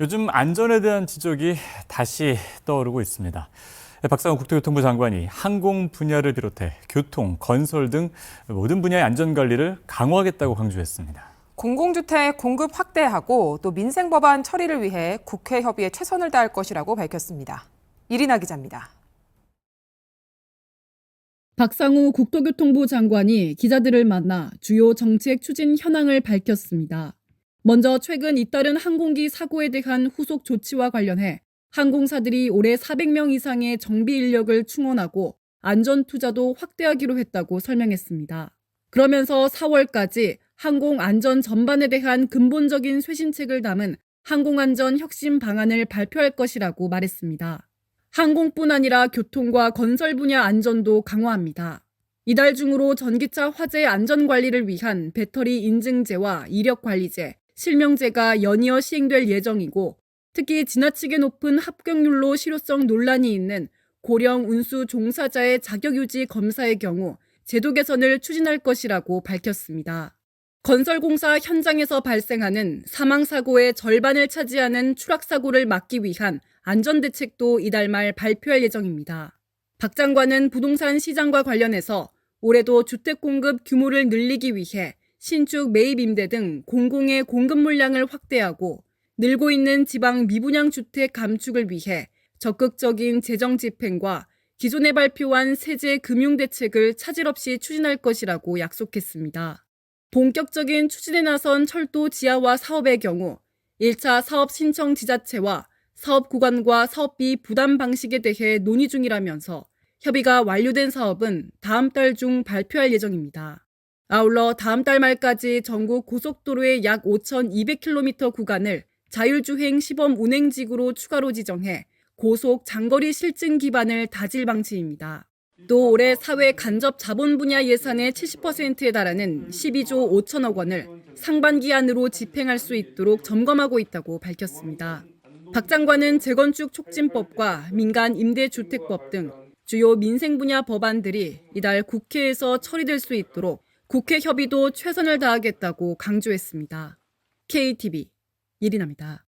요즘 안전에 대한 지적이 다시 떠오르고 있습니다. 박상우 국토교통부 장관이 항공 분야를 비롯해 교통, 건설 등 모든 분야의 안전 관리를 강화하겠다고 강조했습니다. 공공주택 공급 확대하고 또 민생 법안 처리를 위해 국회 협의에 최선을 다할 것이라고 밝혔습니다. 이리나 기자입니다. 박상우 국토교통부 장관이 기자들을 만나 주요 정책 추진 현황을 밝혔습니다. 먼저 최근 잇따른 항공기 사고에 대한 후속 조치와 관련해 항공사들이 올해 400명 이상의 정비 인력을 충원하고 안전 투자도 확대하기로 했다고 설명했습니다. 그러면서 4월까지 항공 안전 전반에 대한 근본적인 쇄신책을 담은 항공안전 혁신 방안을 발표할 것이라고 말했습니다. 항공뿐 아니라 교통과 건설 분야 안전도 강화합니다. 이달 중으로 전기차 화재 안전 관리를 위한 배터리 인증제와 이력 관리제, 실명제가 연이어 시행될 예정이고 특히 지나치게 높은 합격률로 실효성 논란이 있는 고령 운수 종사자의 자격 유지 검사의 경우 제도 개선을 추진할 것이라고 밝혔습니다. 건설공사 현장에서 발생하는 사망사고의 절반을 차지하는 추락사고를 막기 위한 안전대책도 이달 말 발표할 예정입니다. 박 장관은 부동산 시장과 관련해서 올해도 주택 공급 규모를 늘리기 위해 신축 매입 임대 등 공공의 공급 물량을 확대하고 늘고 있는 지방 미분양 주택 감축을 위해 적극적인 재정 집행과 기존에 발표한 세제 금융 대책을 차질 없이 추진할 것이라고 약속했습니다. 본격적인 추진에 나선 철도 지하화 사업의 경우 1차 사업 신청 지자체와 사업 구간과 사업비 부담 방식에 대해 논의 중이라면서 협의가 완료된 사업은 다음 달 중 발표할 예정입니다. 아울러 다음 달 말까지 전국 고속도로의 약 5,200km 구간을 자율주행 시범 운행지구로 추가로 지정해 고속 장거리 실증 기반을 다질 방침입니다. 또 올해 사회 간접 자본 분야 예산의 70%에 달하는 12조 5천억 원을 상반기 안으로 집행할 수 있도록 점검하고 있다고 밝혔습니다. 박 장관은 재건축 촉진법과 민간 임대주택법 등 주요 민생 분야 법안들이 이달 국회에서 처리될 수 있도록 국회 협의도 최선을 다하겠다고 강조했습니다. KTV 이리나입니다.